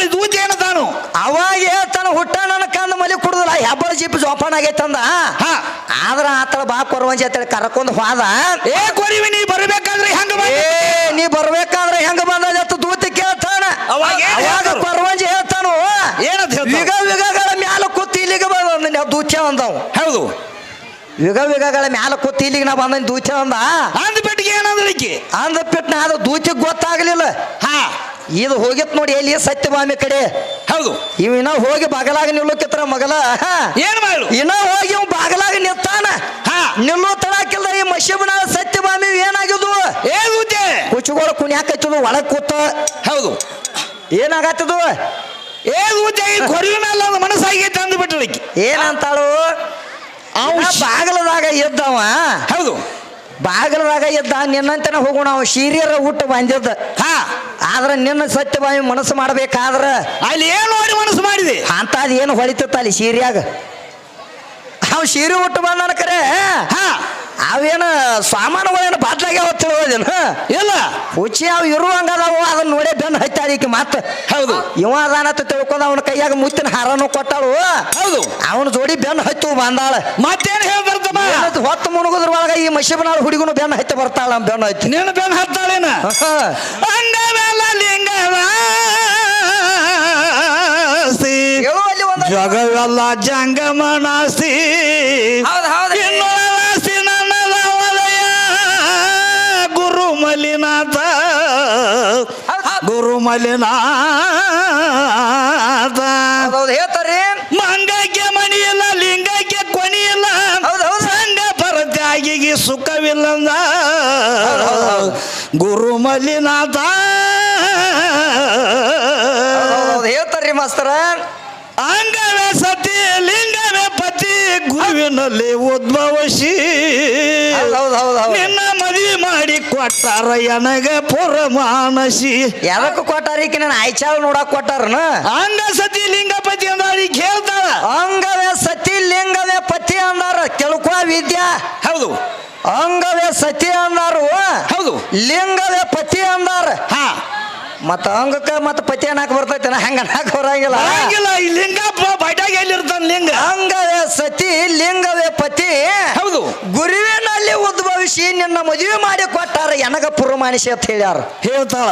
ಹೊಳ್ಳಿ ದೂತ ಏನತಾನು ಅವಾಗ ಹೇಳ್ತಾನ ಹುಟ್ಟ ನನ್ನ ಕಂದ ಮಲಿ ಕುಡುದಿಲ್ಲ ಹೆಬ್ಬಳ ಜೀಪ್ ಜೋಪಾನ ಆಗೈತಂದ. ಹಾ. ಆದ್ರ ಆತಳ ಬಾ ಕೊರವಂಜಿ ಅಂತೇಳಿ ಕರ್ಕೊಂಡ್ ಹೋದ. ಏ ಕೊರಿವಿ ನೀ ಬರ್ಬೇಕಾದ್ರೆ ಹೆಂಗ ಏ ನೀ ಬರ್ಬೇಕಾದ್ರೆ ಹೆಂಗ ಬಂದ? ದೂತ ಕೇಳ್ತಾನ. ಅವಾಗ ಏನ್ ಅವಾಗ ಹೇಳ್ತಾರು? ಕೊರವಂಜಿ ಹೇಳ್ತಾನು. ಏನಂತ ಹೇಳ್ತಾನ? ವಿಗ ವಿಗಗಳ ಮ್ಯಾಲ ಕೂತಿ ಇಲ್ಲಿಗೆ ಬಂದ ದೂತ್ಯ ಅಂದವು. ಹೌದು. ಯುಗ ವಿಗಗಳ ಮ್ಯಾಲ ಕೂತಿ ಇಲ್ಲಿಗೆ ನಾ ಬಂದ ದೂತ್ಯ ಅಂದ. ಅಂದ್ಬಿಟ್ಟಿಗೆ ಏನಂದ್ರಿಕೆ ಏನಂದ್ರೆ ಈಕಿ? ಅಂದ ಬಿಟ್ಟು ಅದು ದೂತಿಗೆ ಗೊತ್ತಾಗ್ಲಿಲ್ಲ. ಹಾ. ಇದು ಹೋಗಿತ್ ನೋಡಿ ಎಲ್ಲಿ? ಸತ್ಯಭಾಮಿ ಕಡೆ. ಹೌದು. ಇವ್ ಇನ್ನ ಹೋಗಿ ಬಾಗಲಾಗ ನಿಲ್ಲೋಕಿತ್ರ ಮಗಲ. ಏನ್ ಮಾಡು? ಇನ್ನ ಹೋಗಿ ಇವ್ ಬಾಗಲಾಗ ನಿಲ್ತಾನ ಹಾ. ನಿಲ್ಲೋ ತಡಾಕಿಲ್ಲ ಈ ಮಶಿಬನ ಸತ್ಯಭಾಮಿ ಏನಾಗಿದ್ವು ಏ ಕುಚುಗೋಳ ಕುಣಿ ಕುಣ್ಯಾಕೈತದು ಒಳಗ್ ಕೂತ. ಹೌದು. ಏನಾಗತ್ತದು ಏ ದೂತೆ ಈ ಮನಸ್ಸಾಗೈತೆ ಅಂದು ಬಿಟ್ಟಳು ಏನಂತಾಳು? ಅವ ಬಾಗಲದಾಗ ಇದ್ದವ ಹೌದು. ಬಾಗಲದಾಗ ಇದ್ದ ನಿನ್ನಂತನ ಹೋಗೋಣ ಅವ ಶೀರಿಯರ ಊಟ ಬಂದಿದ್ದ. ಹಾ. ಆದ್ರ ನಿನ್ನ ಸತ್ಯವಾಗಿ ಮನಸ್ಸು ಮಾಡಬೇಕಾದ್ರೆ ಅಲ್ಲಿ ಏನು ನೋಡಿ ಮನಸ್ಸು ಮಾಡಿದೆ? ಅಂತದ್ ಏನು ಹೊಳಿತತ್ತ ಅಲ್ಲಿ ಸೀರಿಯಾಗ? ಅವ್ ಸೀರೆ ಉಟ್ಟು ಬಂದಾನ ಕರೆ. ಹಾ. ಅವೇನು ಸಾಮಾನುಗಳೇನು ಅವತ್ತು ತಿಳ್ಬೋದೇನು ಇಲ್ಲ. ಹುಚ್ಚಿ ಅವ್ ಇರುವಂಗದಾವು ಅದನ್ನ ನೋಡೇ ಬೆನ್ನು ಹಚ್ಚಾರ ಈಕೆ ಮಾತು. ಹೌದು. ಇವ ಅದಾನತ್ತ ತಿಳ್ಕೊಂಡ ಅವನ ಕೈಯಾಗ ಮುತ್ತಿನ ಹಾರನು ಕೊಟ್ಟಳು. ಹೌದು. ಅವನ ಜೋಡಿ ಬೆನ್ನು ಹತ್ತು ಬಂದಾಳ. ಮತ್ತೇನು ಹೇಳ್ತಾರತ್ತಮ್ಮ ಏನಂತ ಹೊತ್ತು ಮುಣಗುದ್ರ ಒಳಗ ಈ ಮಶಿಬನಾಳ ಹುಡುಗನು ಬೆನ್ನು ಹತ್ತಿ ಬರ್ತಾಳ ನಮ್ಮ ಬೆನ್ನು ಹತ್ತಿ ನೀನು ಬೆನ್ ಹತ್ತಾಳೇನ ಜಗವೆಲ್ಲ ಜಂಗಮನಾಸ್ತಿ ಹೌದು ಹೌದು. ಇನ್ನೊಳವಾಸಿ ನನ್ನದ ವಲಯ. ಗುರು ಮಲಿನಾಥ. ಗುರು ಮಲಿನಾಥ. ಹೌದು ಹೇಳ್ತಾರಿ ಮಂಗಕ್ಕೆ ಮಣಿಯಿಲ್ಲ ಲಿಂಗಕ್ಕೆ ಕೊನಿಯಿಲ್ಲ. ಸಂಘ ಪರತ್ಯಾಗಿಗೆ ಸುಖವಿಲ್ಲಂದ. ಗುರು ಮಲ್ಲಿನಾಥ ಹೌದು. ಹೇಳ್ತಾರ್ರಿ ಮಾಸ್ತರ. ಉದ್ಭವಸಿ ಹೌದು ಹೌದು ನಿನ್ನ ಮದುವೆ ಮಾಡಿ ಕೊಟ್ಟಾರ ಎನಗ ಪುರಮಾನಸಿ ಯಾರಕ್ಕೂ ಕೊಟ್ಟಾರ ಈಕೆ ನನ್ನ ಆಯ್ಚಾಳ ನೋಡಕ್ ಕೊಟ್ಟಾರನ? ಅಂಗ ಸತಿ ಲಿಂಗಪತಿ ಈಗ ಕೇಳ್ತಾಳ ಅಂಗವೇ ಸತಿ ಲಿಂಗವೇ ಪತಿ ಅಂದಾರ ತಿಳ್ಕೊ ವಿದ್ಯಾ. ಹೌದು. ಅಂಗವೇ ಸತಿ ಅಂದಾರು. ಹೌದು. ಲಿಂಗವೇ ಪತಿ ಅಂದಾರ. ಹಾ. ಮತ್ತ ಅಂಗಕ್ಕ ಮತ್ತ ಪತಿ ಅನ್ನಕ್ ಬರ್ತೈತೆ ಹಂಗ ಅನ್ನಕ್ ಬರಂಗಿಲ್ಲ. ಈ ಲಿಂಗಪ್ಪ ಬೈಟಾಗ ಎಲ್ಲಿರ್ತಾನ ಲಿಂಗ? ಅಂಗವೇ ಸತಿ ಲಿಂಗವೇ ಪತಿ. ಹೌದು. ಗುರುವಿನಲ್ಲಿ ಉದ್ಭವಿಸಿ ನಿನ್ನ ಮದುವೆ ಮಾಡಿ ಕೊಟ್ಟಾರ ಎನಗ ಪುರಮಾನಿಸಿ ಅಂತ ಹೇಳ್ಯಾರ. ಹೇಳ್ತಾಳ.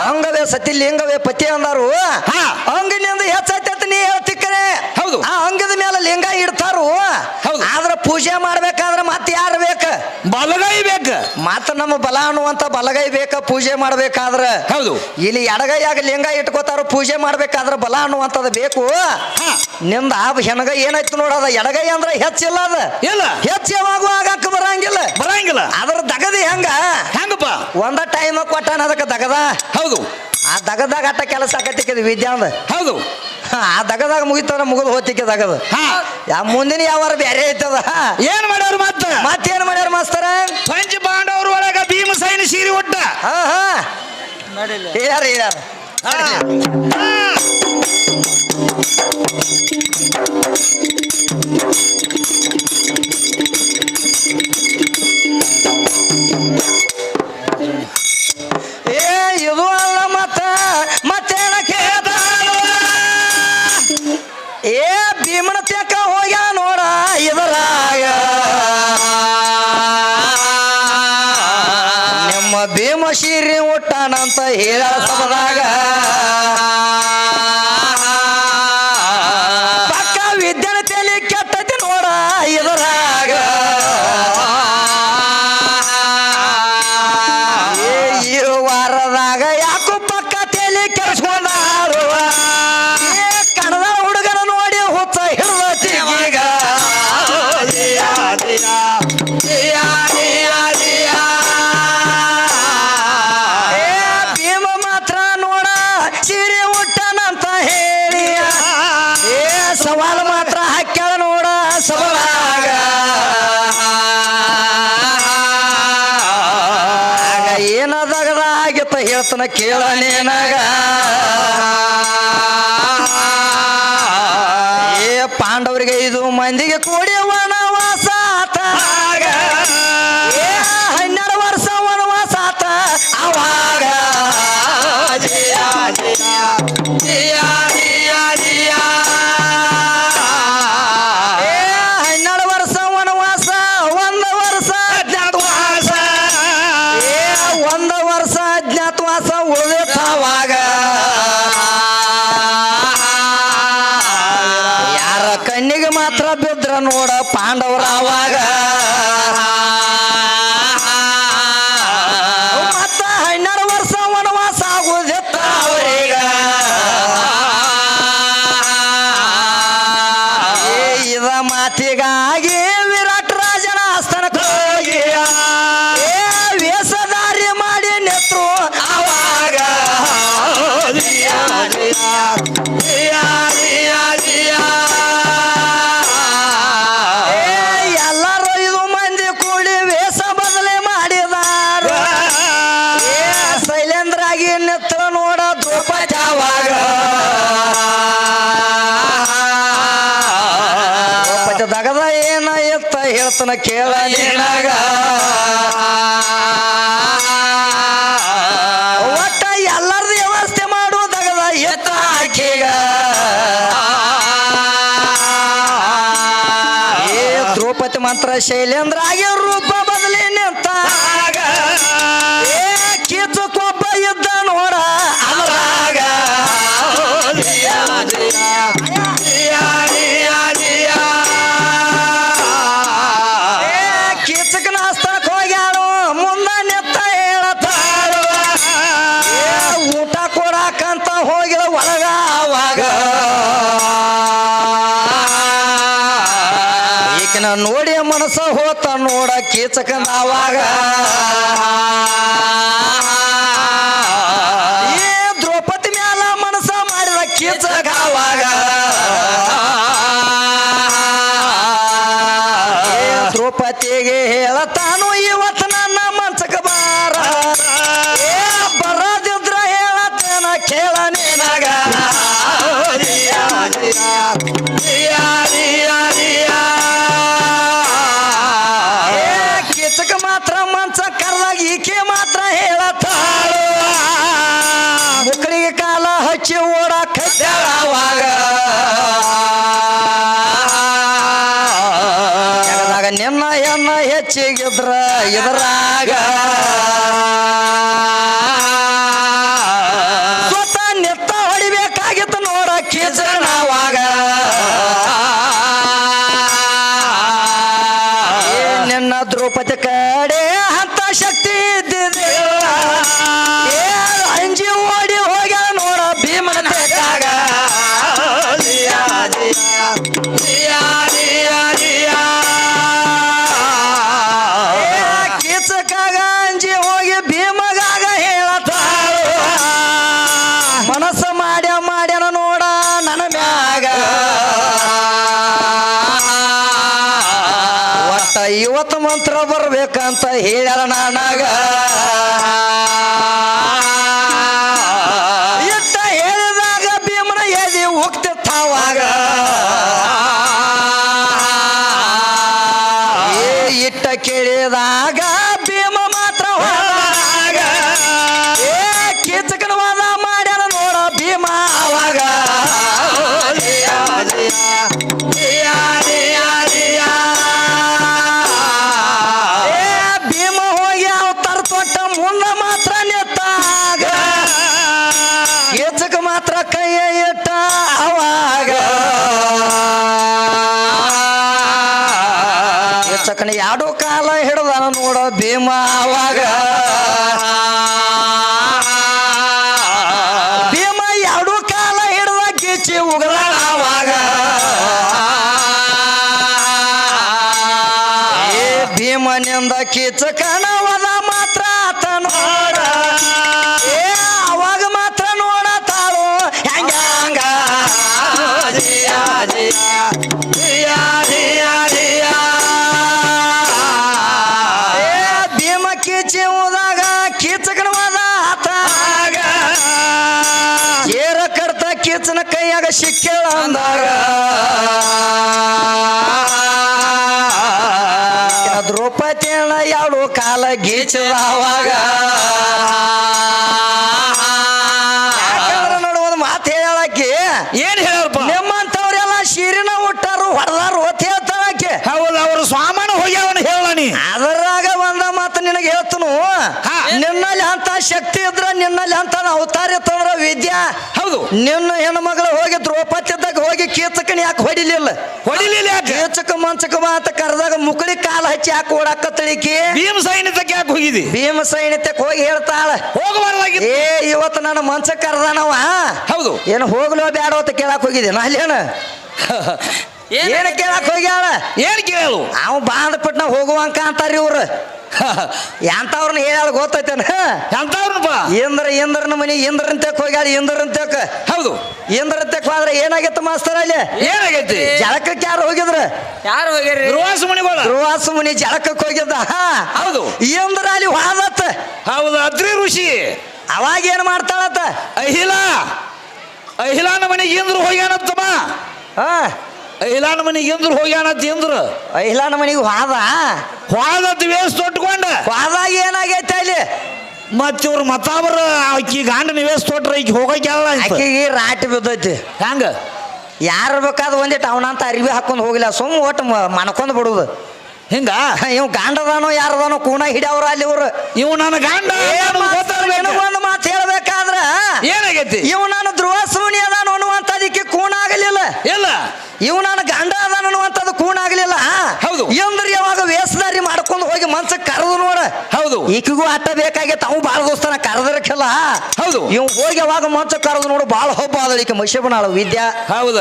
ಅಂಗವೇ ಸತಿ ಲಿಂಗವೇ ಪತಿ ಅಂದಾರು. ಹಾ. ಅಂಗನಿಂದ ಹೆಚ್ಚೈತೆ ಅಂತ ನೀ ಹೌದು. ಆ ಅಂಗದ ಮೇಲೆ ಲಿಂಗ ಇಡ್ತಾರೋ ಹೌದು. ಆದ್ರೆ ಪೂಜೆ ಮಾಡ್ಬೇಕಾದ್ರೆ ಮತ್ತೆ ಯಾರು ಬೇಕ? ಬಲಗೈ ಬೇಕ. ಮತ್ತ ನಮ್ಮ ಬಲ ಅನ್ನುವಂತ ಬಲಗೈ ಬೇಕ ಪೂಜೆ ಮಾಡ್ಬೇಕಾದ್ರೆ. ಹೌದು. ಇಲ್ಲಿ ಎಡಗೈಯಾಗ ಲಿಂಗ ಇಟ್ಕೋತಾರ ಪೂಜೆ ಮಾಡ್ಬೇಕಾದ್ರೆ ಬಲ ಅನ್ನುವಂತದ ಬೇಕು. ಹಾ. ನಿಂದ ಆ ಹೆಣಗೈ ಏನಾಯ್ತು ನೋಡದ ಎಡಗೈ ಅಂದ್ರೆ ಹೆಚ್ಚಿಲ್ಲ ಅದ. ಇಲ್ಲ. ಹೆಚ್ಚು ಯಾವಾಗೂ ಆಗಕ್ಕ ಬರಂಗಿಲ್ಲ. ಬರಂಗಿಲ್ಲ. ಅದ್ರ ದಗದಿ ಹೆಂಗ? ಹೆಂಗಪ್ಪ? ಒಂದ ಟೈಮ್ ಕೊಟ್ಟಾನ ಅದಕ್ಕೆ ದಗದ. ಹೌದು. ಆ ದಗದಾಗ ಅಟ್ಟ ಕೆಲಸ ವಿದ್ಯಾ ಅಂದ. ಹೌದು. ಆ ದಗದಾಗ ಮುಗಿತಂದ್ರ ಮುಗಿದು ಹೋತಿಕ್ಕೆ ದಗದ. ಹಾ. ಯಾ ಮುಂದಿನ ಯಾವಾರ ಬೇರೆ ಐತದ? ಏನ್ ಮಾಡ್ಯಾರ ಮತ್ತ? ಮತ್ತೇನ್ ಮಾಡ್ಯಾರ ಮಾಸ್ತರ? ಪಂಚ ಬಾಂಡವ್ರ ಒಳಗ ಭೀಮಸೈನ ಸೀರಿ ಒಟ್ಟ. ಹಾ ಹಾ. ಯಾರ ಯಾರ era ಹೇಳ್ತಾನ ಕೇಳ ಏ ಪಾಂಡವರಿಗೆ ಇದು ಮಂದಿಗೆ ಕೂಡಿ ಮಾತ್ರ ಶೈಲೇಂದ್ರ ಆಗಿ ರೂಪ ಬದಲಿ ನಿಂತಾಗ ನೋಡಿ ಮನಸ ಹೋತ ನೋಡ ಕೀಚಕನಾವಾಗ ಗೆದ್ರ ಎದರ ಅಮೃತ ಮಂತ್ರ ಬರ್ಬೇಕಂತ ಹೇಳ್ಯಾರ ನಾನಾಗ. ಇಟ್ಟ ಹೇಳಿದಾಗ ಭೀಮನ ಎದಿ ಹೋಗ್ತಿತ್ತಾವಾಗ ಏ ಇಟ್ಟ ಕೇಳಿದ ಎರಡು ಕಾಲ ಹಿಡ್ದಾನ ನೋಡ ಭೀಮ ಅವಾಗ. ಗೀಚದವಾಗ ನೋಡುವ ಮಾತು ಹೇಳಕ್ಕೆ ಏನ್ ಹೇಳಪ್ಪ ನಿಮ್ಮಂತವ್ರೆಲ್ಲ ಶಿರಿನ ಹುಟ್ಟಾರು ಹೊಡೆದಾರು ಓತ್ ಹೇಳ್ತಾರಕ್ಕೆ ಹೌದು ಅವರು ಸ್ವಾಮನ ಹೋಗಿ ಅವನು ಹೇಳಣಿ. ಅದರಾಗ ಒಂದ ಮಾತು ನಿನಗೆ ಹೇಳ್ತನು. ನಿನ್ನಲ್ಲಿ ಅಂತ ಶಕ್ತಿ ಇದ್ರ ನಿನ್ನಲ್ಲಿ ಅವತಾರ ಇತ್ತಂದ್ರ ವಿದ್ಯಾ? ಹೌದು. ನಿನ್ನ ಹೆಣ್ಮಗಳು ಹೋಗಿ ದ್ರೌಪದ್ಯದಾಗ ಹೋಗಿ ಕೀಚಕನ ಯಾಕೆ ಹೊಡಿಲಿಲ್ಲ? ಹೊಡಿಲಿಲ್ಲ ಕೇಚಕ ಮಂಚಕ ಅಂತ ಕರೆದಾಗ ಮುಕಳಿ ಕಾಲ ಹಚ್ಚಿ ಯಾಕೆ ಓಡಾಕತ್ತಳಿಕಿ ಭೀಮ ಸೈನ್ಯತಕ್ಕೆ ಯಾಕೆ ಹೋಗಿದಿ ಭೀಮ ಸೈನ್ಯತಕ್ಕೆ ಹೋಗಿ ಹೇಳ್ತಾಳ. ಹೋಗಬಾರ್ದಾಗಿತ್ತು. ಏ ಇವತ್ತು ನನ್ನ ಮಂಚ ಕರೆದಾನವ. ಹೌದು. ಏನು ಹೋಗ್ಲೋ ಬ್ಯಾಡೋ ಅಂತ ಕೇಳಕ್ ನಾ ಅಲ್ಲೇನ? ಏನ ಕೇಳಕ್ ಹೋಗ್ಯಾಳ? ಏನ್ ಕೇಳು? ಅವ್ ಬಾಂಧಪಟ್ನ ಹೋಗುವಂಕ ಅಂತಾರ ಇವ್ರು. ಎಂತವ್ರನ್ನ ಹೇಳ ಗೊತ್ತೈತೇನ? ಎಂಥವ್ರನ್ನಪ್ಪ? ಇಂದ್ರ ಇಂದ್ರನ ಮನಿ ಇಂದ್ರಂತಕ್ ಹೋಗ್ಯಾಳ ಇಂದ್ರಂತಕ್ ಹೌದು. ಇಂದ್ರ ತೆಕ್ ಹೋದ್ರೆ ಏನಾಗೈತೆ ಮಾಸ್ತರ ಅಲ್ಲಿ? ಏನಾಗೈತಿ? ಜಳಕಕ್ಕೆ ಯಾರು ಹೋಗಿದ್ರ? ಯಾರು ಹೋಗ್ಯಾರಿ ರುವಾಸ ಮಣಿಗೋಳ ರುವಾಸ ಮುನಿ ಜಳಕಕ್ಕೆ ಹೋಗಿದ್ದ. ಹೌದು. ಇಂದ್ರ ಅಲ್ಲಿ ಹೋದತ್ತ ಹೌದು ಅದ್ರಿ ಋಷಿ. ಅವಾಗ ಏನ್ ಮಾಡ್ತಾಳತ್ತ? ಅಹಿಲ. ಅಹಿಲಾನ ಮನೆಗೆ ಇಂದ್ರ ಹೋಗ್ಯಾನತ್ತಮ್ಮ. ಹಾ. ಅಹಿಲಾನ ಮನೆಗೆ ಇಂದ್ರ ಹೋಗ್ಯಾನತ್ತ ಇಂದ್ರ. ಅಹಿಲಾನ ಮನಿಗೆ ಹೋದ ಹೋದತ್ ವೇಸ್ ತೊಟ್ಕೊಂಡ. ಹೋದಾಗ ಏನಾಗೈತೆ ಅಲ್ಲಿ? ಮತ್ ಇವ್ರ ಮತ್ತಾಬ್ರ ಆಕಿ ಗಂಡ ವೇಸ್ ತೊಟ್ರ ಈಗ ಹೋಗಕ್ಕೆ ಆಕಿಗೆ ರಾಟಿ ಬಿದ್ದೈತಿ. ಹೆಂಗ? ಯಾರು ಬೇಕಾದ ಒಂದಿಟ್ಟು ಅವನಂತ ಅರಿವಿ ಹಾಕೊಂಡು ಹೋಗಿಲ್ಲ. ಸುಮ್ ಒಟ್ಟು ಮನ್ಕೊಂಡ್ ಬಿಡುದು. ಹಿಂಗ? ಇವ್ ಗಾಂಡದಾನೋ ಯಾರದಾನೋ ಕೂಣ ಹಿಡಿಯವ್ರ ಅಲ್ಲಿ ಇವ್ರು. ಇವ್ ನನ್ನ ಗಂಡ. ಒಂದು ಮಾತು ಹೇಳ್ಬೇಕಾದ್ರ ಏನಾಗೈತಿ? ಇವ್ ನಾನು ಧ್ರುವ ಸುಮನಿ ಅದಾನು ಅನ್ನುವಂಥದಕ್ಕೆ ಕೂಣ ಆಗಲಿಲ್ಲ. ಇಲ್ಲ. ಇವ್ ನನ್ನ ಗಂಡ ಅದಾನ ಅನ್ನುವಂಥದ್ದು ಕೂಣ ಆಗಲಿಲ್ಲ. ಹೌದು. ಎಂದ್ರ ಯಾವಾಗ ಮಾಡ್ಕೊಂಡು ಹೋಗಿ ಮನ್ಸ ಕರೆದು ನೋಡ. ಹೌದು. ಈಕಿಗೂ ಆಟ ಬೇಕಾಗೈತೆ ಅವು ಬಾಳ ದೋಸ್ತನ ಕರೆದಿರಕ್ಕೆಲ್ಲ. ಹೌದು. ಇವ್ ಹೋಗಿ ಅವಾಗ ಮಂಚ ಕರೆದು ನೋಡು ಬಾಳ ಹಬ್ಬ ಆದಳು ಈಕೆ ವಿದ್ಯಾ. ಹೌದ.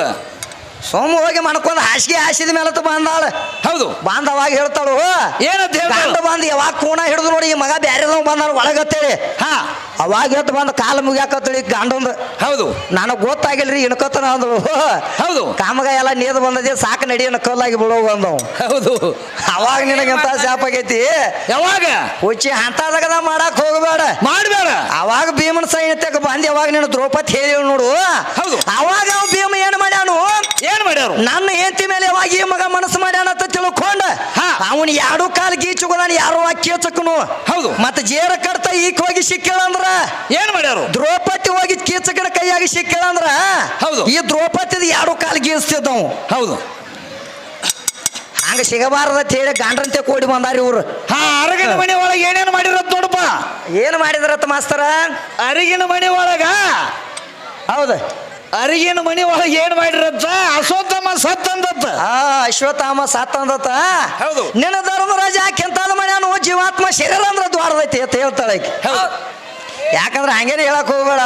ಸೋಮ ಹೋಗಿ ಮಾಡ್ಕೊಂಡು ಹಾಸಿಗೆ ಹಾಸಿದ ಮೇಲೆ ಬಂದಾಳ. ಹೌದು. ಬಾಂಧವಾಗಿ ಹೇಳ್ತಾಳು. ಏನಂತ ಗಂಡ ಬಂದು ಯಾವಾಗ ಕೂಣ ಹಿಡಿದು ನೋಡಿ ಈ ಮಗ ಬ್ಯಾರೆದವ್ ಬಂದಾಳ ಒಳಗತ್ತೇಳಿ ಹಾ. ಅವಾಗ ಎದ್ದು ಬಂದು ಕಾಲು ಮುಗ್ಯಾಕತ್ತಳಿ ಗಂಡಂದು. ಹೌದು. ನನಗೆ ಗೊತ್ತಾಗಿಲ್ರಿ ಇನ್ಕತ್ತನ ಅಂದಳು. ಹೌದು. ಕಾಮಗ ಎಲ್ಲ ನೀರು ಬಂದದೆ ಸಾಕು ನಡಿ ಅನ್ನೋ ಕಲ್ಲಾಗಿ ಬಿಡೋ ಬಂದವು ಹೌದು. ಅವಾಗ ನಿನಗೆಂತ ಶಾಪ ಆಗೈತಿ? ಯಾವಾಗ? ಹುಚ್ಚಿ ಅಂತದಾಗದ ಮಾಡಕ್ ಹೋಗಬೇಡ. ಮಾಡಬೇಡ. ಅವಾಗ ಭೀಮನ ಸೈನ್ಯತೆ ಬಂದು ಯಾವಾಗ ನೀನು ದ್ರೌಪದಿ ಹೇಳಿ ನೋಡು. ಹೌದು. ಅವಾಗ ಅವ ಭೀಮ ಏನ್ ಮಾಡ್ಯಾನು ಏನ್ ಮಾಡ್ಯಾರು ನನ್ನ ಹೆಂಡತಿ ಮೇಲೆ ಯಾವಾಗ ಈ ಮಗ ಮನಸ್ಸು ಮಾಡ್ಯಾನ ಅಂತ ತಿಳ್ಕೊಂಡ. ಅವನು ಎರಡು ಕಾಲು ಯಾರು ಆ ಕೀಚಕನು ಹೌದು. ಮತ್ತೆ ಜೇರ ಕಡ್ತ ಈಕ್ ಹೋಗಿ ಸಿಕ್ಕೇಳಂದ್ರ ಏನ್ ಮಾಡ್ಯಾರು? ದ್ರೌಪದಿ ಹೋಗಿ ಕೀಚಕನ ಕೈಯಾಗಿ ಸಿಕ್ಕೇಳಂದ್ರ ಹೌದು. ಈ ದ್ರೌಪದಿ ಎರಡು ಕಾಲು ಗೀಸ್ತಿದ್ದವು ಹೌದು. ಹಂಗ ಸಿಗಬಾರದ ಹೇಳಿ ಗಾಂಡ್ರಂತೆ ಕೂಡಿ ಬಂದಾರಿ ಇವ್ರು. ಹಾ ಅರಗಿನ ಮನೆ ಒಳಗೆ ಏನೇನು ಮಾಡಿರತ್ ನೋಡಪ್ಪ. ಏನ್ ಮಾಡಿದ್ರತ್ತ ಮಾಸ್ತರ? ಅರಿಗಿನ ಮನೆ ಒಳಗ ಹೌದ. ಅರಿಗಿನ ಮನೆ ಒಳಗೆ ಏನ್ ಮಾಡಿರತ್ತ? ಅಶ್ವತ್ಥಾಮ ಸತ್ತಂದತ್ತ ಆ ಅಶ್ವತ್ಥಾಮ ಸತ್ತಂದತ್ತ ಹೌದು. ನಿನ್ನ ಧರ್ಮರಾಜ ಯಾಕೆಂತಾದ ಮಾಡ್ಯಾನು ಜೀವಾತ್ಮ ಶರೀರ ಅಂದ್ರೆ ದ್ವಾರದೈತಿ ಅಂತ ಹೇಳ್ತಾಳೆ ಯಾಕಂದ್ರೆ ಹಂಗೇನೆ ಹೇಳಕ್ ಹೋಗ್ಬೇಡ.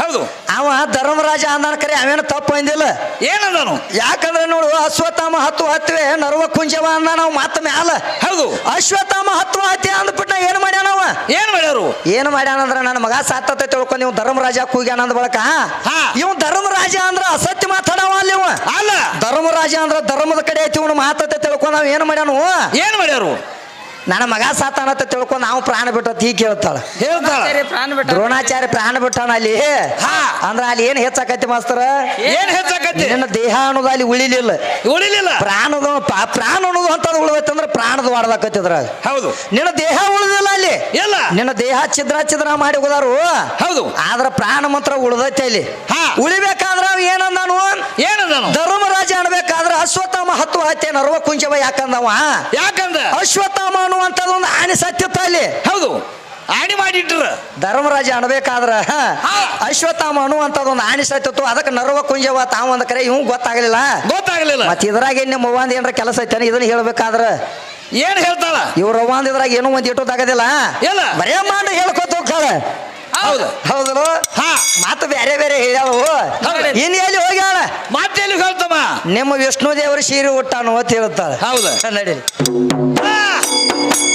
ಹೌದು. ಅವ ಧರ್ಮರಾಜ ಅಂದಾನ ಕರೆ ಅವೇನು ತಪ್ಪು ಅಂದಿಲ್ಲ. ಏನಂದನು? ಯಾಕಂದ್ರೆ ನೋಡು ಅಶ್ವತ್ಥಾಮ ಹತ್ತು ಹತ್ತುವೆ ನರ್ವ ಕುಂಜವ ಅಂದ ನಾವು ಮಾತ ಮ್ಯಾಲ. ಹೌದು. ಅಶ್ವತ್ಥಾಮ ಹತ್ತು ಹತ್ತಿ ಅಂದ್ಬಿಟ್ಟ ಏನ್ ಮಾಡ್ಯಾನವ ಏನ್ ಮಾಡ್ಯಾರು? ಏನ್ ಮಾಡ್ಯಾನಂದ್ರ ನನ್ನ ಮಗ ಸಾತತೆ ತಿಳ್ಕೊ ನೀವು ಧರ್ಮರಾಜ ಕೂಗ್ಯಾನ ಅಂದ ಬಳಕ ಹಾ. ಇವ್ ಧರ್ಮರಾಜ ಅಂದ್ರ ಅಸತ್ಯ ಮಾತಾಡವ ಅಲ್ಲಿ ಅಲ್ಲ. ಧರ್ಮರಾಜ ಅಂದ್ರ ಧರ್ಮದ ಕಡೆ ಐತಿ ಇವನು ಮಾತತೆ ತಿಳ್ಕೊಂಡು ನಾವ್ ಏನ್ ಮಾಡ್ಯಾನು? ಏನ್ ಮಾಡ್ಯಾರು? ನನ್ನ ಮಗ ಸಾತಾನತ್ತ ತಿಳ್ಕೊಂಡು ನಾವು ಪ್ರಾಣ ಬಿಟ್ಟತ್ ಈಗ ಕೇಳ್ತಾಳ. ಹೇಳ್ತಾಳ ಸರಿ, ಪ್ರಾಣ ಬಿಟ್ಟ ದ್ರೋಣಾಚಾರ್ಯ ಪ್ರಾಣ ಬಿಟ್ಟಾನ ಅಲ್ಲಿ? ಹಾ. ಅಂದ್ರ ಅಲ್ಲಿ ಏನ್ ಹೆಚ್ಚಾಕತಿ ಮಾಸ್ತರ? ಏನ್ ಹೆಚ್ಚಾಕತಿ? ನಿನ್ನ ದೇಹ ಅನ್ನೋದು ಅಲ್ಲಿ ಉಳಿಲಿಲ್ಲ. ಉಳಿಲಿಲ್ಲ. ಪ್ರಾಣದ ಪ್ರಾಣ ಅನ್ನೋದು ಅಂತ ಉಳಿದಂದ್ರೆ ಅಂದ್ರೆ ಪ್ರಾಣದ ವಾಡ್ದಾಕೈತಿ ಅದ್ರಾಗ. ಹೌದು. ನಿನ್ನ ದೇಹ ಉಳಿದಿಲ್ಲ ಅಲ್ಲಿ? ಇಲ್ಲ. ನಿನ್ನ ದೇಹ ಛಿದ್ರ ಛಿದ್ರ ಮಾಡಿ ಹೋದಾರು? ಹೌದು. ಆದ್ರ ಪ್ರಾಣ ಮಾತ್ರ ಉಳಿದೈತೆ ಅಲ್ಲಿ. ಹಾ. ಉಳಿಬೇಕಾದ್ರ ಏನಂದಾನು ಏನಂದಾನು? ಏನಂದನು? ಧರ್ಮರಾಜ ಅನ್ಬೇಕಾದ್ರ ಅಶ್ವತ್ಥಾಮ ಹತ್ತು ಹತ್ಯೆ ನರ್ವ ಕುಂಚವ ಯಾಕಂದವ? ಯಾಕಂದ? ಅಶ್ವತ್ಥಾಮ ಅನ್ನುವಂಥದ್ದು ಒಂದು ಆನೆ ಸತ್ಯತ್ತ ಅಲ್ಲಿ ಹೌದು. ಆಣಿ ಮಾಡಿಟ್ರ. ಧರ್ಮರಾಜ ಅನ್ಬೇಕಾದ್ರ. ಅಶ್ವತ್ಥಾಮ ಅನ್ನುವಂಥದ್ದು ಒಂದು ಆಣಿ ಸತ್ಯತ್ತು ಅದಕ್ಕೆ ನರ್ವ ಕುಂಜವ ತಾವ ಒಂದ್ ಕರೆ ಇವ್ ಗೊತ್ತಾಗ್ಲಿಲ್ಲ. ಗೊತ್ತಾಗ್ಲಿಲ್ಲ. ಮತ್ತೆ ಇದ್ರಾಗ ನಿಮ್ಮ ಅವ್ವಂದ ಏನ್ರ ಕೆಲಸ ಐತೆ ಇದನ್ನ ಹೇಳ್ಬೇಕಾದ್ರ? ಏನ್ ಹೇಳ್ತಾಳ? ಇವ್ರ ಅವ್ವಂದ ಇದ್ರಾಗ ಏನೋ ಒಂದ್ ಇಟ್ಟೋದಾಗದಿಲ್ಲ ಇಲ್ಲ. ಬರೇ ಮಾಡಿ ಹೇಳ್ಕೊತ ಹೋಗ್ತಾಳ ಹೌದು. ಹೌದಲ್ಲ? ಹಾ. ಮಾತು ಬೇರೆ ಬೇರೆ ಹೇಳ್ಯಾವು. ಇನ್ ಎಲ್ಲಿ ಹೋಗ್ಯಾಳ? ಮತ್ತೆಲ್ಲಿ ಹೇಳ್ತಮ್ಮ ನಿಮ್ಮ ವಿಷ್ಣು ದೇವರು ಸೀರೆ ಉಟ್ಟಾನು ಅಂತ ಹೇಳ್ತಾಳ. ಹೌದು. ನಡೀಲಿ you